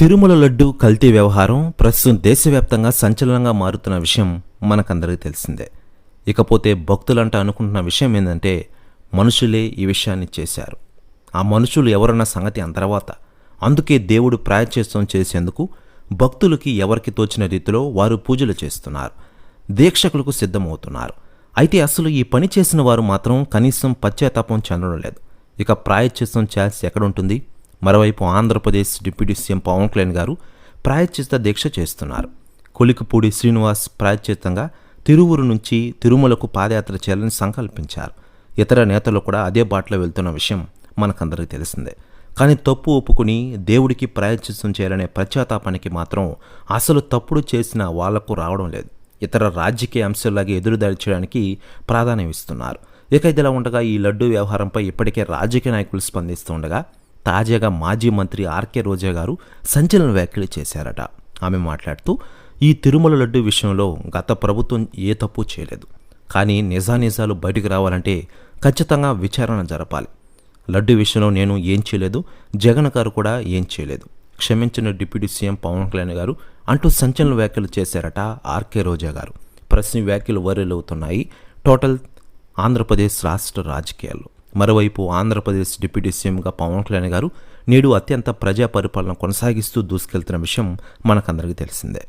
తిరుమల లడ్డు కల్తీ వ్యవహారం ప్రస్తుతం దేశవ్యాప్తంగా సంచలనంగా మారుతున్న విషయం మనకందరికీ తెలిసిందే. ఇకపోతే భక్తులంట అనుకుంటున్న విషయం ఏంటంటే మనుషులే ఈ విషయాన్ని చేశారు. ఆ మనుషులు ఎవరన్న సంగతి ఆ తర్వాత అందుకే దేవుడు ప్రాయశ్చిత్తం చేసేందుకు భక్తులకి ఎవరికి తోచిన రీతిలో వారు పూజలు చేస్తున్నారు. దీక్షకులకు సిద్ధమవుతున్నారు. అయితే అసలు ఈ పని చేసిన వారు మాత్రం కనీసం పశ్చాత్తాపం చెందడం లేదు. ఇక ప్రాయశ్చిత్తం చేయాల్సి ఎక్కడుంటుంది? మరోవైపు ఆంధ్రప్రదేశ్ డిప్యూటీ సీఎం పవన్ కళ్యాణ్ గారు ప్రాయశ్చిత్త దీక్ష చేస్తున్నారు. కొలికపూడి శ్రీనివాస్ ప్రాయశ్చిత్తంగా తిరువురు నుంచి తిరుమలకు పాదయాత్ర చేయాలని సంకల్పించారు. ఇతర నేతలు కూడా అదే బాటలో వెళ్తున్న విషయం మనకందరికీ తెలిసిందే. కానీ తప్పు ఒప్పుకుని దేవుడికి ప్రాయశ్చిత్తం చేయాలనే ప్రత్యాతాపానికి మాత్రం అసలు తప్పుడు చేసిన వాళ్ళకు రావడం లేదు. ఇతర రాజకీయ అంశాలాగే ఎదురుదాడి చేయడానికి ప్రాధాన్యం ఇస్తున్నారు ఇక ఇదిలా ఉండగా ఈ లడ్డు వ్యవహారంపై ఇప్పటికే రాజకీయ నాయకులు స్పందిస్తుండగా తాజాగా మాజీ మంత్రి ఆర్కే రోజా గారు సంచలన వ్యాఖ్యలు చేశారట. ఆమె మాట్లాడుతూ ఈ తిరుమల లడ్డు విషయంలో గత ప్రభుత్వం ఏ తప్పు చేయలేదు. కానీ నిజానిజాలు బయటకు రావాలంటే ఖచ్చితంగా విచారణ జరపాలి. లడ్డు విషయంలో నేను ఏం చేయలేదు జగన్ గారు కూడా ఏం చేయలేదు. క్షమించిన డిప్యూటీ సీఎం పవన్ కళ్యాణ్ గారు అంటూ సంచలన వ్యాఖ్యలు చేశారట ఆర్కే రోజా గారు. ప్రశ్న వ్యాఖ్యలు వైరల్ అవుతున్నాయి. టోటల్ ఆంధ్రప్రదేశ్ రాష్ట్ర రాజకీయాల్లో. మరోవైపు ఆంధ్రప్రదేశ్ డిప్యూటీ సీఎంగా పవన్ కళ్యాణ్ గారు నేడు అత్యంత ప్రజా పరిపాలన కొనసాగిస్తూ దూసుకెళ్తున్న విషయం మనకందరికీ తెలిసిందే.